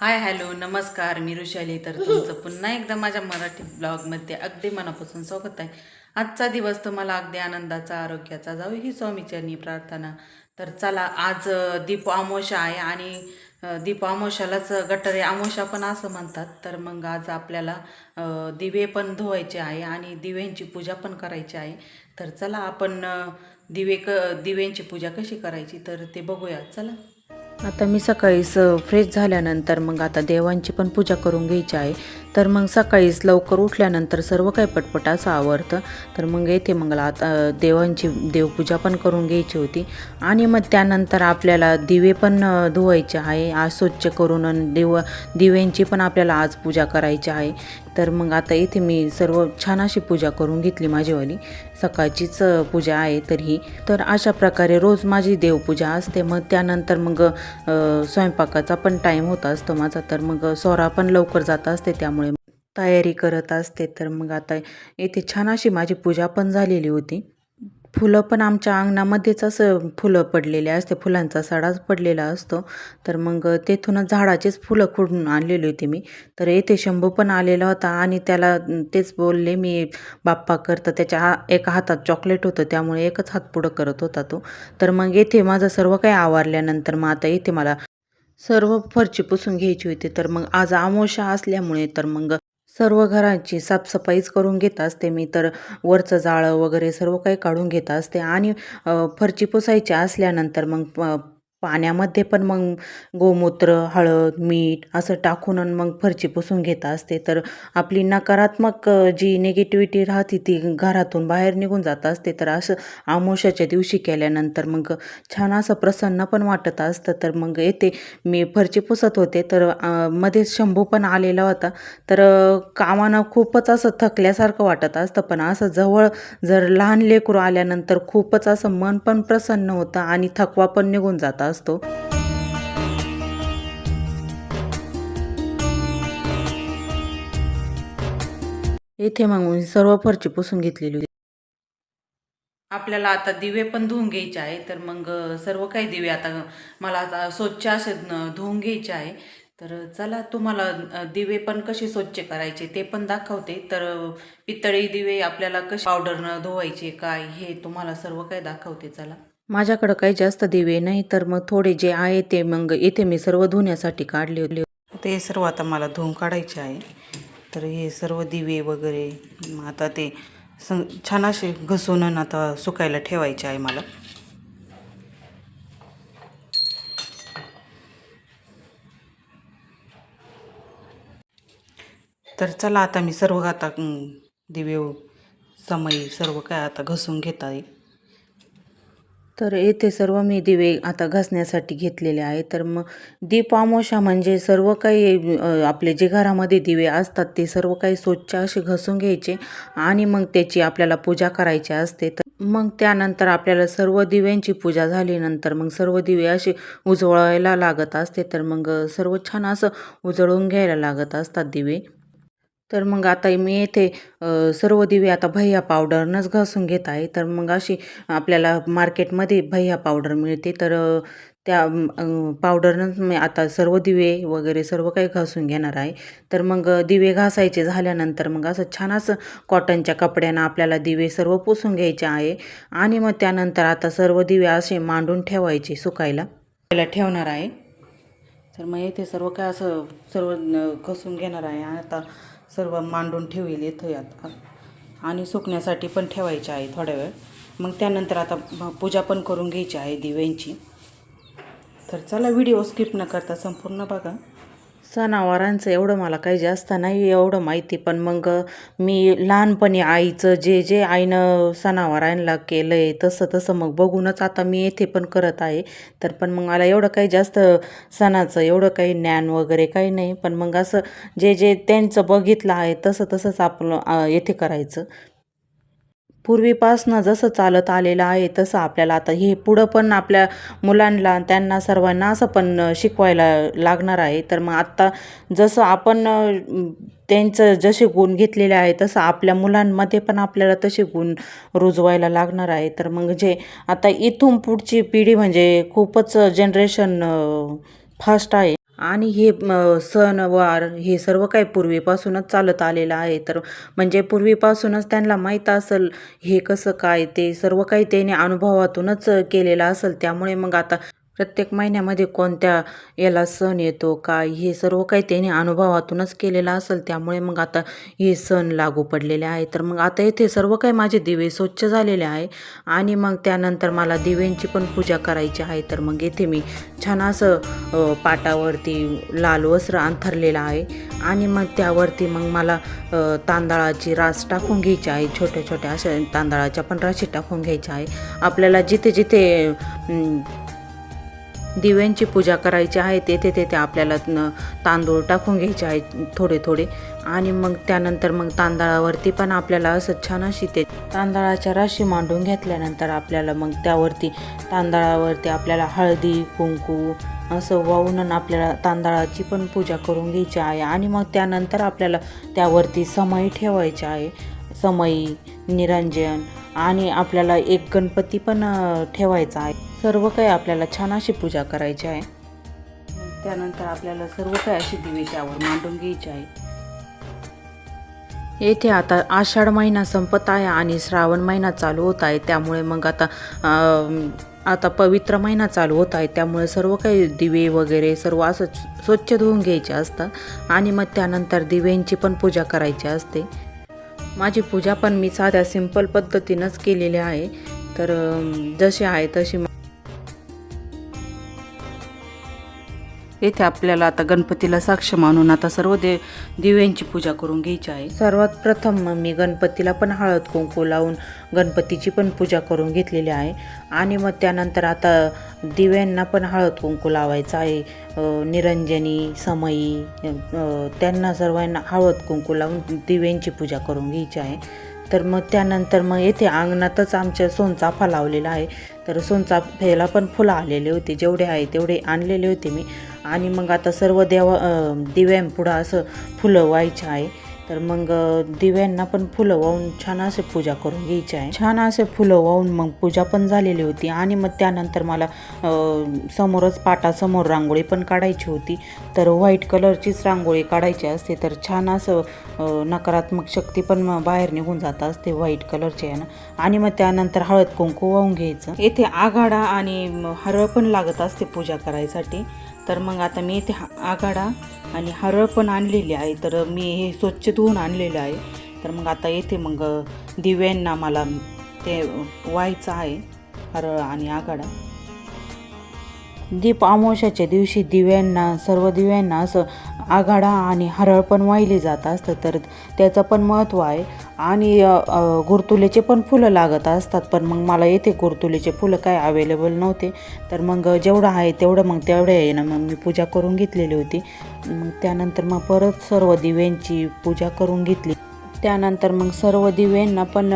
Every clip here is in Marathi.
हाय हॅलो नमस्कार मी ऋषाली. तर तुमचं पुन्हा एकदा माझ्या मराठी ब्लॉगमध्ये अगदी मनापासून स्वागत आहे. आजचा दिवस तुम्हाला अगदी आनंदाचा आरोग्याचा जाऊ ही स्वामीचरणी प्रार्थना. तर चला आज दीप आमोशा आहे आणि दीप आमोशालाच गटरे आमोशा पण असं म्हणतात. तर मग आज आपल्याला दिवे पण धुवायचे आहे आणि दिव्यांची पूजा पण करायची आहे. तर चला आपण दिवे क दिव्यांची पूजा कशी करायची? तर ते बघूया. चला. आता मी सकाळीच फ्रेश झाल्यानंतर मग आता देवांची पण पूजा करून घ्यायची आहे. तर मग सकाळीच लवकर उठल्यानंतर सर्व काही पटपटाचं आवरतं. आवडतं तर मग येथे मग आता देवांची देवपूजा पण करून घ्यायची होती. आणि मग त्यानंतर आपल्याला दिवे पण धुवायचे आहे. आज स्वच्छ करून अन देव दिव्यांची पण आपल्याला आज पूजा करायची आहे. तर मग आता इथे मी सर्व छान अशी पूजा करून घेतली माझीवाली सकाळचीच पूजा आहे तर ही तर अशा प्रकारे रोज माझी देवपूजा असते. मग त्यानंतर मग स्वयंपाकाचा पण टाईम होत असतो माझा. तर मग सोरा पण लवकर जात असते. त्यामुळे तयारी करत असते. तर मग आता इथे छान अशी माझी पूजा पण झालेली होती. फुलं पण आमच्या अंगणामध्येच असं फुलं पडलेले असते. फुलांचा सडाच पडलेला असतो. तर मग तेथूनच झाडाचेच फुलं खुडून आणलेली होती मी. तर येथे शंभू पण आलेला होता आणि त्याला तेच बोलले मी बाप्पा करता त्याच्या हा एका हातात चॉकलेट होतं त्यामुळे एकच हात पुढं करत होता तो. तर मग येथे माझं सर्व काही आवारल्यानंतर मग आता इथे मला सर्व फरची पुसून घ्यायची होती. तर मग आज आमोशा असल्यामुळे तर मग सर्व घरांची साफसफाईच करून घेत असते मी. तर वरचं जाळं वगैरे सर्व काही काढून घेत असते आणि फरची पुसायची असल्यानंतर मग प पाण्यामध्ये पण मग गोमूत्र हळद मीठ असं टाकून आणि मग फरची पुसून घेत असते. तर आपली नकारात्मक जी निगेटिव्हिटी राहते ती घरातून बाहेर निघून जात असते. तर असं आमोशाच्या दिवशी केल्यानंतर मग छान असं प्रसन्न पण वाटत असतं. तर मग येते. मी फरची पुसत होते. तर मध्ये मध्येच शंभू पण आलेला होता. तर कामानं खूपच असं थकल्यासारखं वाटत असतं. पण असं जवळ जर लहान लेकरू आल्यानंतर खूपच असं मन पण प्रसन्न होतं आणि थकवा पण निघून जात असतो. येथे मग मी सर्व फरची पुसून घेतलेली होती. आपल्याला आता दिवे पण धुवून घ्यायचे आहे तर मग सर्व काही दिवे आता मला आता स्वच्छ असे धुवून घ्यायचे आहे. तर चला तुम्हाला दिवे पण कसे स्वच्छ करायचे ते पण दाखवते. तर पितळी दिवे आपल्याला कसे पावडरनं धुवायचे काय हे तुम्हाला सर्व काही दाखवते. चला. माझ्याकडं काही जास्त दिवे नाही तर मग थोडे जे आहे ते मग इथे मी सर्व धुण्यासाठी काढले होते. ते सर्व आता मला धुवून काढायचे आहे. तर हे सर्व दिवे वगैरे मग आता ते सं छान असे घसून आणि आता सुकायला ठेवायचे आहे मला. तर चला आता मी सर्व आता दिवे समय सर्व काय आता घसून घेता येईल तर येथे सर्व मी दिवे आता घासण्यासाठी घेतलेले आहे. तर मग दीपामोशा म्हणजे सर्व काही आपले जे घरामध्ये दिवे असतात ते सर्व काही स्वच्छ असे घासून घ्यायचे आणि मग त्याची आपल्याला पूजा करायची असते. तर मग त्यानंतर आपल्याला सर्व दिव्यांची पूजा झाल्यानंतर मग सर्व दिवे असे उजळायला लागत असते. तर मग सर्व छान असं उजळून घ्यायला लागत असतात दिवे. तर मग आता मी येथे सर्व दिवे आता भैया पावडरनंच घासून घेत आहे. तर मग अशी आपल्याला मार्केटमध्ये भैया पावडर मिळते. तर त्या पावडरनंच मी आता सर्व दिवे वगैरे सर्व काही घासून घेणार आहे. तर मग दिवे घासायचे झाल्यानंतर मग असं छान असं कॉटनच्या कपड्यानं आपल्याला दिवे सर्व पुसून घ्यायचे आहे. आणि मग त्यानंतर आता सर्व दिवे असे मांडून ठेवायचे सुकायला. सुकायला ठेवणार आहे. तर मग येथे सर्व काय असं सर्व घसून घेणार आहे. आता सर्व मांडून ठेवेल येतं आता आणि सुकण्यासाठी पण ठेवायचे आहे थोड्या वेळ. मग त्यानंतर आता पूजा पण करून घ्यायची आहे दिव्यांची. तर चला व्हिडिओ स्किप न करता संपूर्ण बघा. सणावारांचं एवढं मला काही जास्त नाही एवढं माहिती. पण मग मी लहानपणी आईचं जे जे आईनं सणावारांना केलं आहे तसं तसं मग बघूनच आता मी येथे पण करत आहे. तर पण मग मला एवढं काही जास्त सणाचं एवढं काही ज्ञान वगैरे काही नाही. पण मग असं जे जे त्यांचं बघितलं आहे तसं तसंच आपलं येथे करायचं. पूर्वीपासनं जसं चालत आलेलं आहे तसं आपल्याला आता हे पुढं पण आपल्या मुलांना त्यांना सर्वांना असं पण शिकवायला लागणार आहे. तर मग आत्ता जसं आपण त्यांचं जसे गुण घेतलेले आहे तसं आपल्या मुलांमध्ये पण आपल्याला तसे गुण रुजवायला लागणार आहे. तर मग जे आता इथून पुढची पिढी म्हणजे खूपच जनरेशन फास्ट आहे. आणि हे सणवार हे सर्व काही पूर्वीपासूनच चालत आलेलं आहे. तर म्हणजे पूर्वीपासूनच त्यांना माहीत असेल हे कसं काय ते सर्व काही त्याने अनुभवातूनच केलेलं असेल. त्यामुळे मग आता प्रत्येक महिन्यामध्ये कोणत्या याला सण येतो काय हे सर्व काही त्याने अनुभवातूनच केलेलं असेल. त्यामुळे मग आता हे सण लागू पडलेले आहे तर मग आता येथे सर्व काही माझे दिवे स्वच्छ झालेले आहे. आणि मग त्यानंतर मला दिव्यांची पण पूजा करायची आहे. तर मग येथे मी छान असं पाटावरती लाल वस्त्र अंथरलेलं आहे. आणि मग त्यावरती मग मला तांदळाची रास टाकून घ्यायची आहे. छोट्या छोट्या अशा तांदळाच्या पण राशी टाकून घ्यायच्या आहे. आपल्याला जिथे जिथे दिव्यांची पूजा करायची आहे तेथे तेथे आपल्याला तांदूळ टाकून घ्यायचे आहे थोडे थोडे. आणि मग त्यानंतर मग तांदळावरती पण आपल्याला असं छान अशी ते तांदळाच्या राशी मांडून घेतल्यानंतर आपल्याला मग त्यावरती तांदळावरती आपल्याला हळदी कुंकू असं वाहून आपल्याला तांदळाची पण पूजा करून घ्यायची आहे. आणि मग त्यानंतर आपल्याला त्यावरती समई ठेवायची आहे. समई निरंजन आणि आपल्याला एक गणपती पण ठेवायचा आहे. सर्व काही आपल्याला छान अशी पूजा करायची आहे. त्यानंतर आपल्याला सर्व काही अशी दिवे त्यावर मांडून घ्यायची आहे. येथे आता आषाढ महिना संपत आहे आणि श्रावण महिना चालू होत आहे. त्यामुळे मग आता आता पवित्र महिना चालू होत आहे. त्यामुळे सर्व काही दिवे वगैरे सर्व असं स्वच्छ धुवून घ्यायचे असतात. आणि मग त्यानंतर दिव्यांची पण पूजा करायची असते. माझी पूजा पण मी साध्या सिंपल पद्धतीनंच केलेली आहे. तर जशी आहे तशी येथे आपल्याला आता गणपतीला साक्ष मानून आता सर्व दे दिव्यांची पूजा करून घ्यायची आहे. सर्वात प्रथम मग मी गणपतीला पण हळद कुंकू लावून गणपतीची पण पूजा करून घेतलेली आहे. आणि मग त्यानंतर आता दिव्यांना पण हळद कुंकू लावायचं आहे. निरंजनी समयी त्यांना सर्वांना हळद कुंकू लावून दिव्यांची पूजा करून घ्यायची आहे. तर मग त्यानंतर मग येथे अंगणातच आमच्या सोनचाफा लावलेला आहे. तर सोनचाफ्याला पण फुलं आलेले होते. जेवढे आहे तेवढे आणलेले होते मी. आणि मग आता सर्व देवा दिव्यांपुढं असं फुलं व्हायचं आहे. तर मग दिव्यांना पण फुलं वाहून छान असे पूजा करून घ्यायची आहे. छान असे फुलं वाहून मग पूजा पण झालेली होती. आणि मग त्यानंतर मला समोरच पाटासमोर रांगोळी पण काढायची होती. तर व्हाईट कलरचीच रांगोळी काढायची असते तर छान असं नकारात्मक शक्ती पण मग बाहेर निघून जात असते व्हाईट कलरचे आहे ना आणि मग त्यानंतर हळद कुंकू वाहून घ्यायचं. येथे आघाडा आणि हरळ पण लागत असते पूजा करायसाठी. तर मग आता मी इथे हा- आघाडा आणि हरळ पण आणलेली आहे. तर मी हे स्वच्छ धुवून आणलेलं आहे. तर मग आता येथे मग दिव्यांना मला ते व्हायचं आहे हरळ आणि आघाडा दीप अमावश्याच्या दिवशी दिव्यांना सर्व दिव्यांना असं आघाडा आणि हरळ पण वाहिले जात असतं तर त्याचं पण महत्त्व आहे. आणि गुरतुलेचे पण फुलं लागत असतात पण मग मला येथे गुरतुलेचे फुलं काय अवेलेबल नव्हते. तर मग जेवढं आहे तेवढं मग तेवढे आहे ना मग मी पूजा करून घेतलेली होती. मग त्यानंतर मग परत सर्व दिव्यांची पूजा करून घेतली. त्यानंतर मग सर्व दिव्यांना पण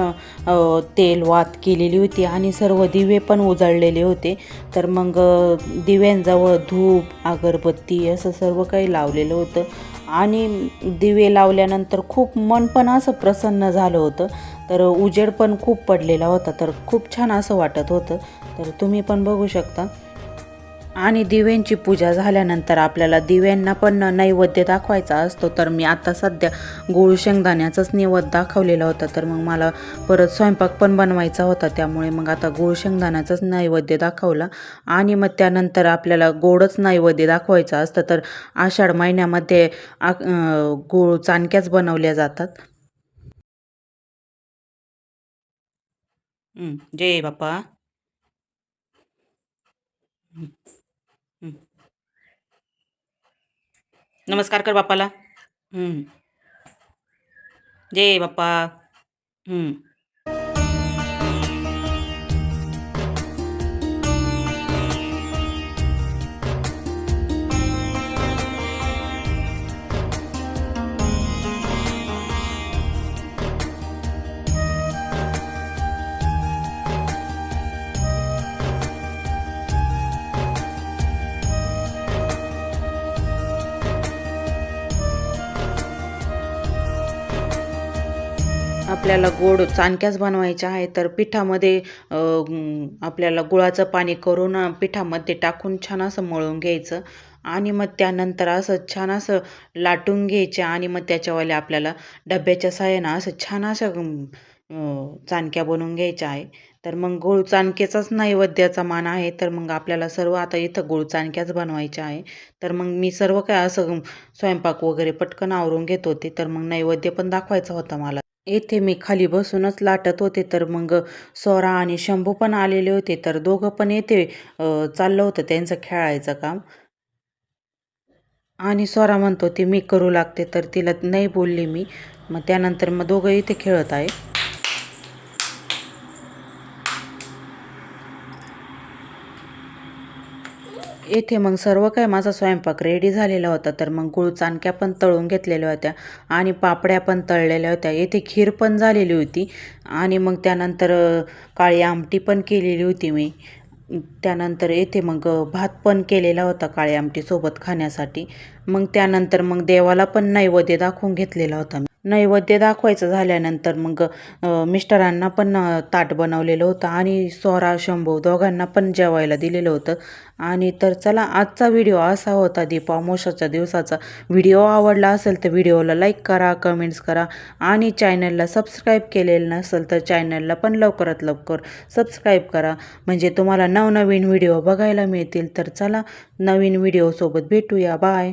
तेल वात केलेली होती आणि सर्व दिवे पण उजळलेले होते. तर मग दिव्यांजवळ धूप अगरबत्ती असं सर्व काही लावलेलं होतं. आणि दिवे लावल्यानंतर खूप मन पण असं प्रसन्न झालं होतं. तर उजेड पण खूप पडलेला होता. तर खूप छान असं वाटत होतं. तर तुम्ही पण बघू शकता. आणि दिव्यांची पूजा झाल्यानंतर आपल्याला दिव्यांना पण नैवेद्य दाखवायचा असतो. तर मी आता सध्या गुळ शेंगदाण्याचाच नैवेद्य दाखवलेला होता. तर मग मला परत स्वयंपाक पण बनवायचा होता. त्यामुळे मग आता गुळ शेंगदाण्याचाच नैवेद्य दाखवला. आणि मग त्यानंतर आपल्याला गोडच नैवेद्य दाखवायचं असतं. तर आषाढ महिन्यामध्ये आ गुळ चाणक्याच बनवल्या जातात. जय बाप्पा. नमस्कार कर बाप्पाला. जय बाप्पा. आपल्याला गोड चाणक्याच बनवायच्या आहे तर पिठामध्ये आपल्याला गुळाचं पाणी करून पिठामध्ये टाकून छान असं मळून घ्यायचं आणि मग त्यानंतर असं छान असं लाटून घ्यायचे आणि मग त्याच्यावाले आपल्याला डब्याच्या साह्यानं असं छान अशा चाणक्या बनवून घ्यायच्या आहे. तर मग गुळ चाणक्याचाच नैवेद्याचा मान आहे तर मग आपल्याला सर्व आता इथं गुळ चाणक्याच बनवायच्या आहे. तर मग मी सर्व काय असं स्वयंपाक वगैरे पटकन आवरून घेत होते तर मग नैवेद्य पण दाखवायचा होता मला. येथे मी खाली बसूनच लाटत होते तर मग सोरा आणि शंभू पण आलेले होते तर दोघं पण येथे चाललं होतं त्यांचं खेळायचं काम. आणि सोरा म्हणतो ते मी करू लागते. तर तिला नाही बोलली मी. मग त्यानंतर मग दोघं इथे खेळत आहे. येथे मग सर्व काही माझा स्वयंपाक रेडी झालेला होता. तर मग गुळ चाणक्या पण तळून घेतलेल्या होत्या. आणि पापड्या पण तळलेल्या होत्या. येथे खीर पण झालेली होती. आणि मग त्यानंतर काळी आमटी पण केलेली होती मी. त्यानंतर येथे मग भात पण केलेला होता काळी आमटीसोबत खाण्यासाठी. मग त्यानंतर मग देवाला पण नैवेद्य दाखवून घेतलेला होता मी. नैवेद्य दाखवायचं झाल्यानंतर मग मिस्टरांना पण ताट बनवलेलं होतं आणि सोहरा शंभू दोघांना पण जेवायला दिलेलं होतं. आणि तर चला आजचा व्हिडिओ असा होता दीपामोशाच्या दिवसाचा. व्हिडिओ आवडला असेल तर व्हिडिओला लाईक करा कमेंट्स करा आणि चॅनलला सबस्क्राईब केलेलं नसेल तर चॅनलला पण लवकरात लवकर सबस्क्राईब करा. म्हणजे तुम्हाला नवनवीन व्हिडिओ बघायला मिळतील. तर चला नवीन व्हिडिओसोबत भेटूया. बाय.